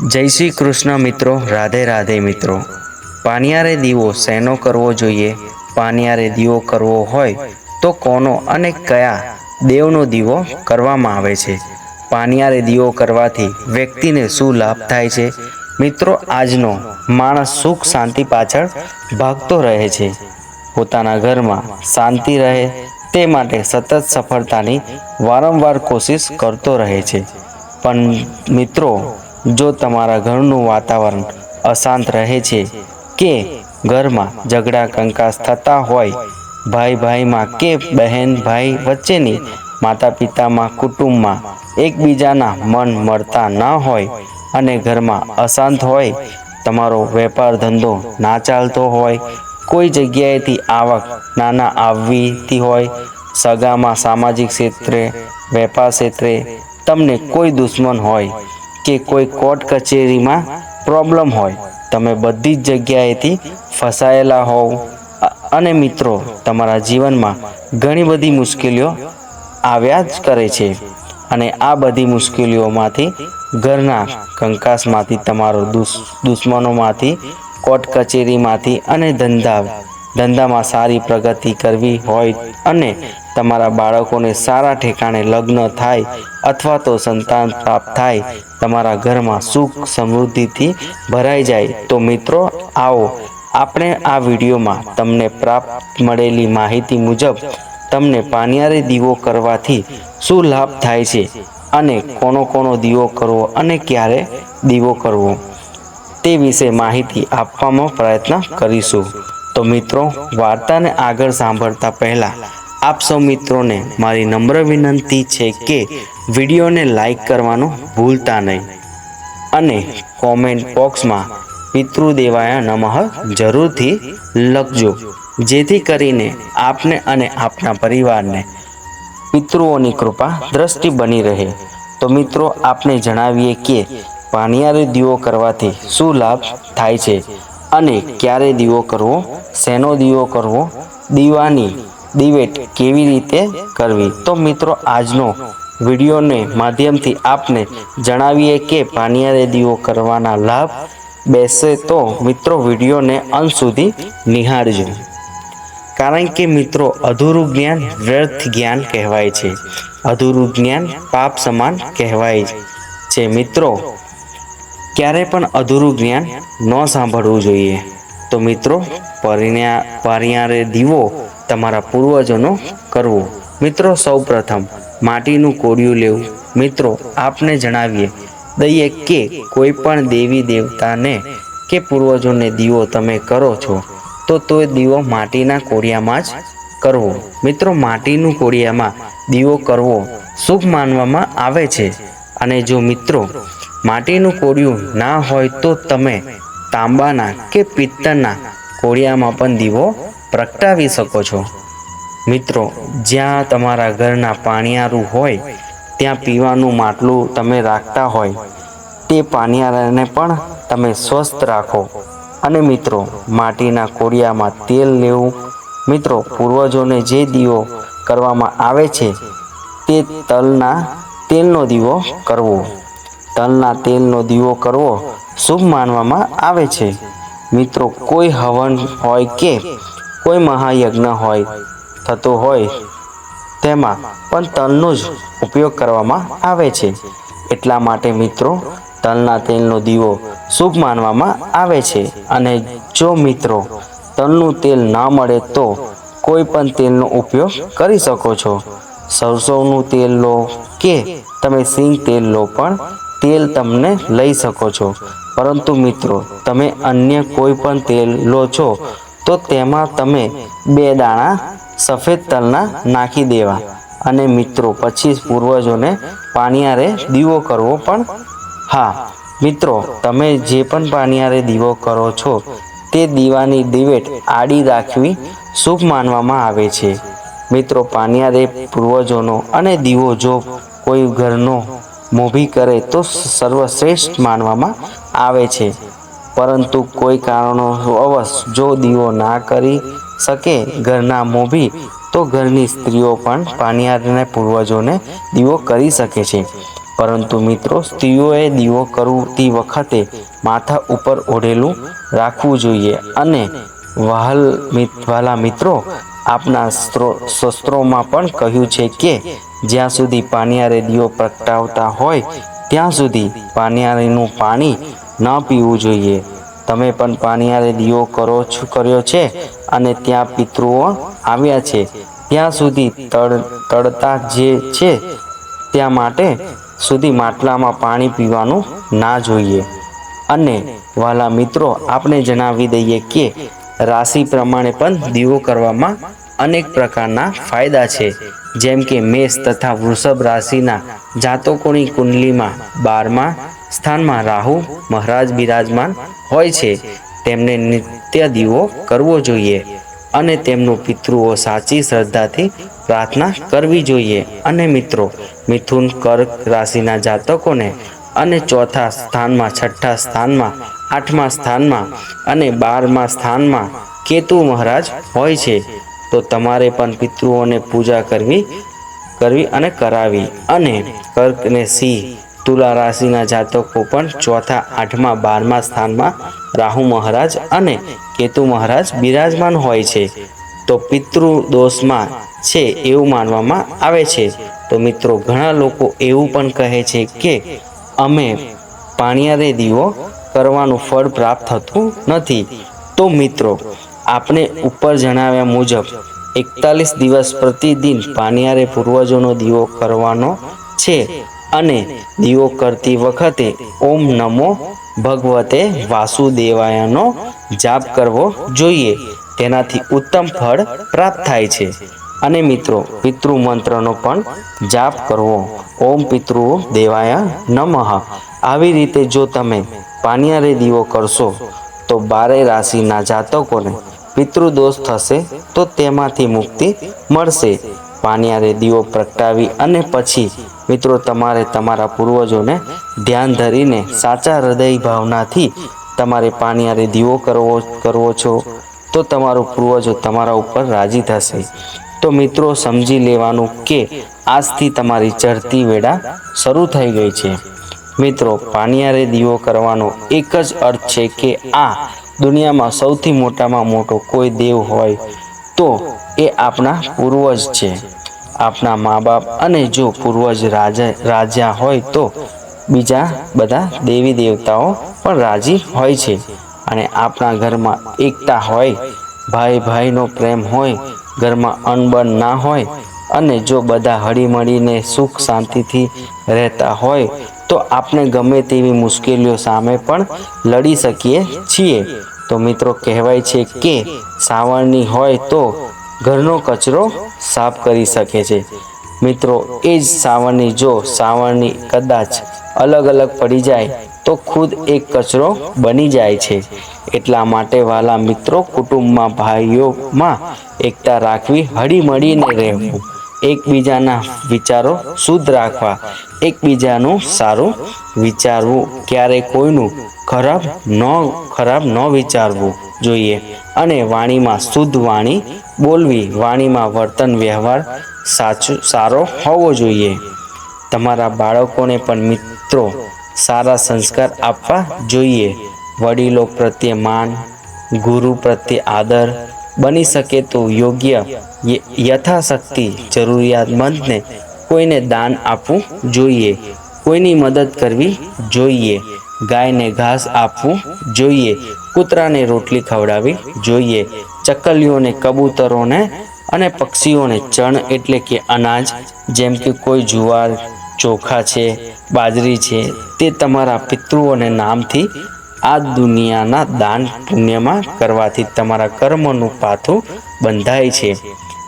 જય શ્રી કૃષ્ણ મિત્રો, રાધે રાધે મિત્રો. પાનિયારે દીવો શેનો કરવો જોઈએ? પાનિયારે દીવો કરવો હોય તો કોનો અને કયા દેવનો દીવો કરવામાં આવે છે? પાનિયારે દીવો કરવાથી વ્યક્તિને શું લાભ થાય છે? મિત્રો, આજનો માણસ સુખ શાંતિ પાછળ ભાગતો રહે છે. પોતાના ઘરમાં શાંતિ રહે તે માટે સતત સફળતાની વારંવાર કોશિશ કરતો રહે છે. પણ મિત્રો જો તમારા ઘરનું વાતાવરણ અશાંત રહે છે કે ઘરમાં ઝઘડા કંકાસ થતા હોય ભાઈ ભાઈમાં કે બહેન ભાઈ વચ્ચેની માતા પિતામાં કુટુંબમાં એકબીજાના મન મળતા ન હોય અને ઘરમાં અશાંત હોય, તમારો વેપાર ધંધો ના ચાલતો હોય, કોઈ જગ્યાએથી આવક નાના આવવીતી હોય, સગામાં સામાજિક ક્ષેત્રે, વેપાર ક્ષેત્રે તમને કોઈ દુશ્મન હોય કે કોઈ કોર્ટ કચેરીમાં પ્રોબ્લેમ હોય. તમે બધી જ જગ્યાએથી ફસાયેલા હોવ. અને મિત્રો, તમારા જીવનમાં ઘણી બધી મુશ્કેલીઓ આવ્યા જ કરે છે. અને આ બધી મુશ્કેલીઓમાંથી ઘરના કંકાસમાંથી, તમારો દુશ્મનોમાંથી, કોર્ટ કચેરીમાંથી અને ધંધા, ધંધામાં સારી પ્રગતિ કરવી હોય અને તમારા બાળકોને સારા ઠેકાણે લગ્ન થાય અથવા તો સંતાન પ્રાપ્ત થાય, તમારા ઘરમાં સુખ સમૃદ્ધિથી ભરાઈ જાય, તો મિત્રો, આવો આપણે આ વિડીયોમાં તમને પ્રાપ્ત મળેલી માહિતી મુજબ તમને પાનિયારે દીવો કરવાથી શું લાભ થાય છે અને કોનો કોનો દીવો કરવો અને ક્યારે દીવો કરવો તે વિશે માહિતી આપવામાં પ્રયત્ન કરીશું. તો મિત્રો, વાર્તાને આગળ સાંભળતા પહેલા આપ સૌ મિત્રોને મારી નમ્ર વિનંતી છે કે વિડીયોને લાઈક કરવાનું ભૂલતા નહીં અને કોમેન્ટ બોક્સમાં પિતૃદેવાય નમઃ જરૂરથી લખજો, જેથી કરીને આપને અને આપના પરિવારને પિતૃઓની કૃપા દ્રષ્ટિ બની રહે. તો મિત્રો, આપને જણાવીએ કે પાણિયારે દીવો કરવાથી શું લાભ થાય છે અને ક્યારે દીવો કરવો, શેનો દીવો કરવો, દીવાની દિવેટ કેવી રીતે કરવી? તો મિત્રો, આજનો વિડીયોને માધ્યમથી આપને જણાવીએ કે પાનિયારે દીવો કરવાના લાભ બેસે તો મિત્રો, વિડીયોને અંત સુધી નિહાળજો. કારણ કે મિત્રો, અધૂરું જ્ઞાન વ્યર્થ જ્ઞાન કહેવાય છે. અધૂરું જ્ઞાન પાપ સમાન કહેવાય છે. મિત્રો, ક્યારે પણ અધૂરું જ્ઞાન ન સાંભળવું જોઈએ. તો મિત્રો, પરિણ્યા પરિયારે દીવો તમારા પૂર્વજોનો કરવો. મિત્રો સૌ પ્રથમ માટીનું કોડિયું લેવું. મિત્રો, આપને જણાવીએ, દઈએ કે કોઈ પણ દેવી દેવતાને કે પૂર્વજોને દીવો તમે કરો છો, તો તો દીવો માટીના કોડિયામાં જ કરવો. મિત્રો, માટીનું કોડિયામાં દીવો કરવો શુભ માનવામાં આવે છે. અને જો મિત્રો, માટીનું કોડિયું ના હોય તો તમે તાંબાના કે પિત્તળના કોળિયામાં પણ દીવો પ્રગટાવી શકો છો. મિત્રો, જ્યાં તમારા ઘરના પાણીયારું હોય, ત્યાં પીવાનું માટલું તમે રાખતા હોય, તે પાણીયારાને પણ તમે સ્વસ્થ રાખો. અને મિત્રો, માટીના કોળિયામાં તેલ લેવું, મિત્રો, પૂર્વજોને જે દીવો કરવામાં આવે છે, તે તલના તેલનો દીવો કરવો. તલના તેલનો દીવો કરવો શુભ માનવામાં આવે છે. મિત્રો, કોઈ હવન હોય કે કોઈ મહાયજ્ઞ હોય, થતો હોય, તેમાં પણ તલનો જ ઉપયોગ કરવામાં આવે છે. એટલા માટે મિત્રો, તલના તેલનો દીવો શુભ માનવામાં આવે છે. અને જો મિત્રો, તલનું તેલ ના મળે તો કોઈ પણ તેલનો ઉપયોગ કરી શકો છો. સરસોનું તેલ લો કે તમે સિંગ તેલ લો પણ તેલ તમને લઈ શકો છો. પરંતુ મિત્રો, તમે અન્ય કોઈ પણ તેલ લો છો, તો તેમાં તમે બે દાણા સફેદ તલના નાખી દેવા. અને મિત્રો, પછી પૂર્વજોને પાણીયારે દીવો કરવો પણ હા. મિત્રો, તમે જે પણ પાણીયારે દીવો કરો છો, તે દીવાની દિવેટ આડી રાખવી શુભ માનવામાં આવે છે. મિત્રો, પાણીયારે પૂર્વજોનો અને દીવો જો કોઈ ઘરનો મોભી કરે, તો સર્વશ્રેષ્ઠ માનવામાં આવે છે. પરંતુ કોઈ કારણો અવશ જો દીવો ના કરી શકે ઘરના મોભી, તો ઘરની સ્ત્રીઓ પણ પાણીયારના પૂર્વજોને દીવો કરી શકે છે. પરંતુ મિત્રો, સ્ત્રીઓએ દીવો કરતી વખતે માથા ઉપર ઓઢેલું રાખવું જોઈએ અને વહાલ વાલા મિત્રો, આપના શસ્ત્રોમાં પણ કહ્યું છે કે, જ્યાં સુધી પાણીયારે દીવો પ્રગટાવતા હોય, ત્યાં સુધી પાણીયારીનું પાણી ન પીવું જોઈએ. તમે પણ પાનિયારે દીવો કરો છો, કર્યો છે અને ત્યાં પિતૃઓ આવ્યા છે. ત્યાં સુધી તળ, તળતા જે છે ત્યાં માટે સુધી માટલામાં પાણી પીવાનું ના જોઈએ. અને વાલા મિત્રો, આપણે જણાવી દઈએ કે રાશિ પ્રમાણે પણ દીવો કરવામાં અનેક પ્રકારના ફાયદા છે. જેમ કે મેષ તથા વૃષભ રાશિના જાતકોની કુંડલીમાં બારમા સ્થાનમાં રાહુ, મહારાજ બિરાજમાન હોય છે. તેમને નિત્ય દીવો કરવો જોઈએ અને તેમનું પિતૃઓ સાચી શ્રદ્ધાથી પ્રાર્થના કરવી જોઈએ. અને મિત્રો, મિથુન કર્ક રાશિના જાતકોને અને ચોથા સ્થાનમાં, છઠ્ઠા સ્થાનમાં, આઠમા સ્થાનમાં અને બારમા સ્થાનમાં કેતુ મહારાજ હોય છે. તો તમારે પણ પિતૃઓને પૂજા કરવી કરવી અને કરાવી. અને કર્કને સિંહ તુલા રાશિના જાતકો પણ ચોથા, આઠમા, બારમા સ્થાનમાં રાહુ મહારાજ અને કેતુ મહારાજ બિરાજમાન હોય છે. તો પિતૃ દોષમાં છે એવું માનવામાં આવે છે. તો મિત્રો, ઘણા લોકો એવું પણ કહે છે કે અમે પાણીયારે દીવો કરવાનું ફળ પ્રાપ્ત થતું નથી. તો મિત્રો આપણે ઉપર જણાવ્યા મુજબ, એકતાલીસ દિવસ પ્રતિદિન પાણિયારે પૂર્વજોનો દીવો કરવાનો છે. અને દીવો કરતી વખતે ઓમ નમો ભગવતે વાસુદેવાયનો જાપ કરવો જોઈએ. તેનાથી ઉત્તમ ફળ પ્રાપ્ત થાય છે. અને મિત્રો પિતૃ મંત્રનો પણ જાપ કરવો. ઓમ પિતૃ દેવાય નમઃ. આવી રીતે જો તમે પાનિયારે દીવો કરશો, તો બારે રાશિના જાતકોને પિતૃદોષ થશે, તો તેમાંથી મુક્તિ મળશે. પાનિયારે દીવો પ્રગટાવી અને પછી મિત્રો, તમારે તમારા પૂર્વજોને ધ્યાન ધરીને સાચા હૃદય ભાવનાથી તમારે પાણીયારે દીવો કરવો કરવો છો, તો તમારો પૂર્વજો તમારા ઉપર રાજી થશે. તો મિત્રો, સમજી લેવાનું કે આજથી તમારી ચડતી વેળા શરૂ થઈ ગઈ છે. મિત્રો પાણીયારે દીવો કરવાનો એક જ અર્થ છે કે આ દુનિયામાં સૌથી મોટામાં મોટો કોઈ દેવ હોય, તો એ આપણા પૂર્વજ છે. આપણા મા બાપ અને જો પૂર્વજ રાજા રાજા હોય તો બીજા બધા દેવી દેવતાઓ પણ રાજી હોય છે. અને આપણા ઘરમાં એકતા હોય ભાઈ ભાઈનો પ્રેમ હોય, ઘરમાં અનબન ના હોય અને જો બધા હળીમળીને સુખ શાંતિથી રહેતા હોય, તો આપણે ગમે તેવી મુશ્કેલીઓ સામે પણ લડી શકીએ છીએ. તો મિત્રો, કહેવાય છે કે સાવરણી હોય તો ઘરનો કચરો સાફ કરી શકે છે. મિત્રો, એ જ સાવરણી જો સાવરણી કદાચ અલગ અલગ પડી જાય, તો ખુદ એક કચરો બની જાય છે. એટલા માટે વાલા મિત્રો, કુટુંબમાં ભાઈઓમાં એકતા રાખવી, હળીમળીને રહેવું. એકબીજાના વિચારો શુદ્ધ રાખવા. એકબીજાનું સારું વિચારવું. ક્યારે કોઈનું ખરાબ ન ખરાબ ન વિચારવું જોઈએ. અને વાણીમાં શુદ્ધ વાણી બોલવી, વાણીમાં વર્તન, વ્યવહાર સાચું, સારો હોવો જોઈએ. તમારા બાળકોને પણ મિત્રો, સારા સંસ્કાર આપવા જોઈએ. વડીલો પ્રત્યે માન, ગુરુ પ્રત્યે આદર, બની શકે તો યોગ્ય યથાશક્તિ જરૂરિયાતમંદને કોઈને દાન આપવું જોઈએ. કોઈની મદદ કરવી જોઈએ. ગાયને ઘાસ આપવું જોઈએ. કૂતરાને રોટલી ખવડાવવી જોઈએ. ચકલીઓને, કબૂતરોને અને પક્ષીઓને ચણ એટલે કે અનાજ, જેમ કે કોઈ જુવાર, ચોખા છે, બાજરી છે, તે તમારા પિતૃઓને નામથી આ દુનિયાના દાન પુણ્યમાં કરવાથી તમારા કર્મનું પાથું બંધાય છે.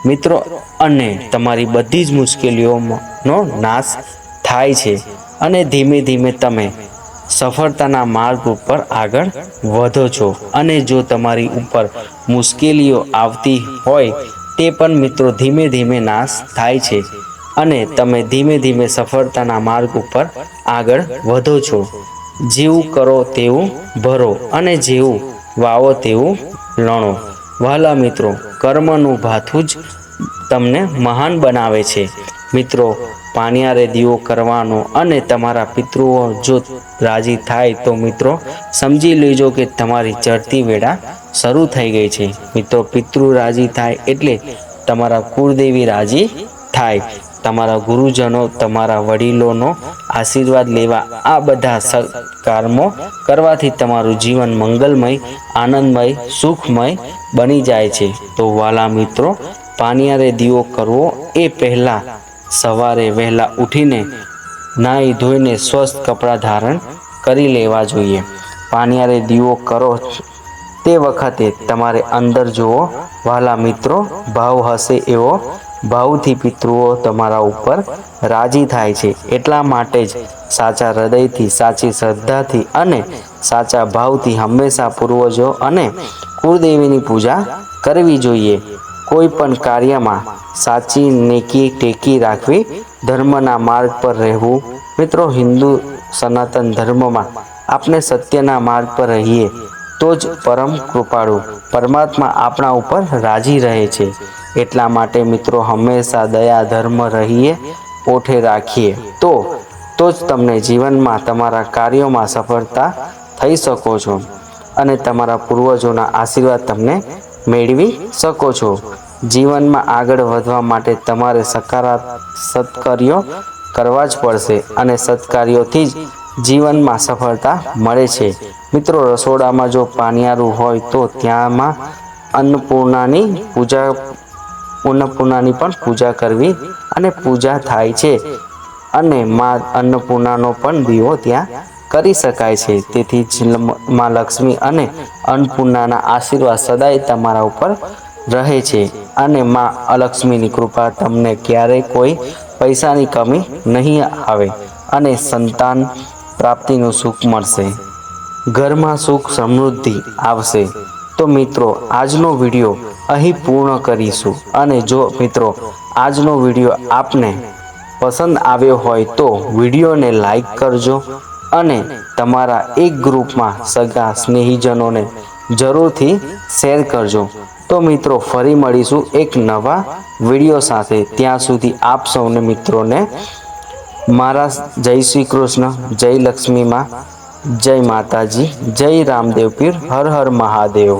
મિત્રો, અને તમારી બધી જ મુશ્કેલીઓનો નાશ થાય છે. અને ધીમે ધીમે તમે સફળતાના માર્ગ ઉપર આગળ વધો છો. અને જો તમારી ઉપર મુશ્કેલીઓ આવતી હોય, તે પણ મિત્રો ધીમે ધીમે નાશ થાય છે. અને તમે ધીમે ધીમે સફળતાના માર્ગ ઉપર આગળ વધો છો. જેવું કરો તેવું ભરો અને જેવું વાવો તેવું લણો. વહાલા મિત્રો, કર્મનું ભાથું જ તમને મહાન બનાવે છે. મિત્રો પાનિયારે દીવો કરવાનો અને તમારા પિતૃઓ જો રાજી થાય તો મિત્રો, સમજી લેજો કે તમારી ચડતી વેળા શરૂ થઈ ગઈ છે. મિત્રો, પિતૃ રાજી થાય એટલે તમારા કુળદેવી રાજી થાય. તમારા ગુરુજનો, તમારા વડીલોનો આશીર્વાદ લેવા આ બધા સત્કારમો કરવાથી તમારું જીવન મંગલમય, આનંદમય, સુખમય બની જાય છે. તો વાલા મિત્રો, પાનિયારે દીવો કરવો એ પહેલા સવારે વહેલા ઉઠીને નાહી ધોઈને સ્વસ્થ કપડાં ધારણ કરી લેવા જોઈએ. પાણિયારે દીવો કરો તે વખતે તમારે અંદર જુઓ, વાલા મિત્રો, ભાવ હશે એવો ભાવથી પિતૃઓ તમારા ઉપર રાજી થાય છે. એટલા માટે જ સાચા હૃદયથી, સાચી શ્રદ્ધાથી અને સાચા ભાવથી હંમેશા પૂર્વજો અને કુળદેવીની પૂજા કરવી જોઈએ. કોઈ પણ કાર્યમાં સાચી નેકી ટેકી રાખવી ધર્મના માર્ગ પર રહેવું. મિત્રો, હિન્દુ સનાતન ધર્મમાં આપણે સત્યના માર્ગ પર રહીએ તો જ પરમ કૃપાળુ પરમાત્મા આપણા ઉપર રાજી રહે છે. એટલા માટે મિત્રો, હંમેશા દયા ધર્મ રહીએ ઓઠે રાખીએ. તો તો જ તમને જીવનમાં તમારા કાર્યોમાં સફળતા થઈ શકો છો. અને તમારા પૂર્વજોના આશીર્વાદ તમને મેળવી શકો છો. જીવનમાં આગળ વધવા માટે તમારે સકારાત્મક સત્કાર્યો કરવા જ પડશે અને સત્કાર્યોથી જ જીવનમાં સફળતા મળે છે. મિત્રો, રસોડામાં જો પાનિયારું હોય તો ત્યાંમાં અન્નપૂર્ણાની પૂજા, અન્નપૂર્ણાની પણ પૂજા કરવી અને પૂજા થાય છે. અને મા અન્નપૂર્ણાનો પણ દીવો ત્યાં કરી શકાય છે. તેથી જ માં લક્ષ્મી અને અન્નપૂર્ણાના આશીર્વાદ સદાય તમારા ઉપર રહે છે. અને માં અલક્ષ્મીની કૃપા તમને ક્યારેય કોઈ પૈસાની કમી નહીં આવે અને સંતાન પ્રાપ્તિનું સુખ મળશે. ઘરમાં સુખ સમૃદ્ધિ આવશે. તો મિત્રો, આજનો વીડિયો અહીં પૂર્ણ કરીશું. અને જો મિત્રો, આજનો વીડિયો આપને પસંદ આવ્યો હોય તો વિડીયોને લાઈક કરજો. અને તમારા એક ગ્રુપમાં સગા સ્નેહીજનોને જરૂરથી શેર કરજો. તો મિત્રો, ફરી મળીશું એક નવા વીડિયો સાથે. ત્યાં સુધી આપ સૌને મિત્રોને મારા જય શ્રી કૃષ્ણ, જય લક્ષ્મીમાં, જય માતાજી, જય રામદેવ પીર, હર હર મહાદેવ.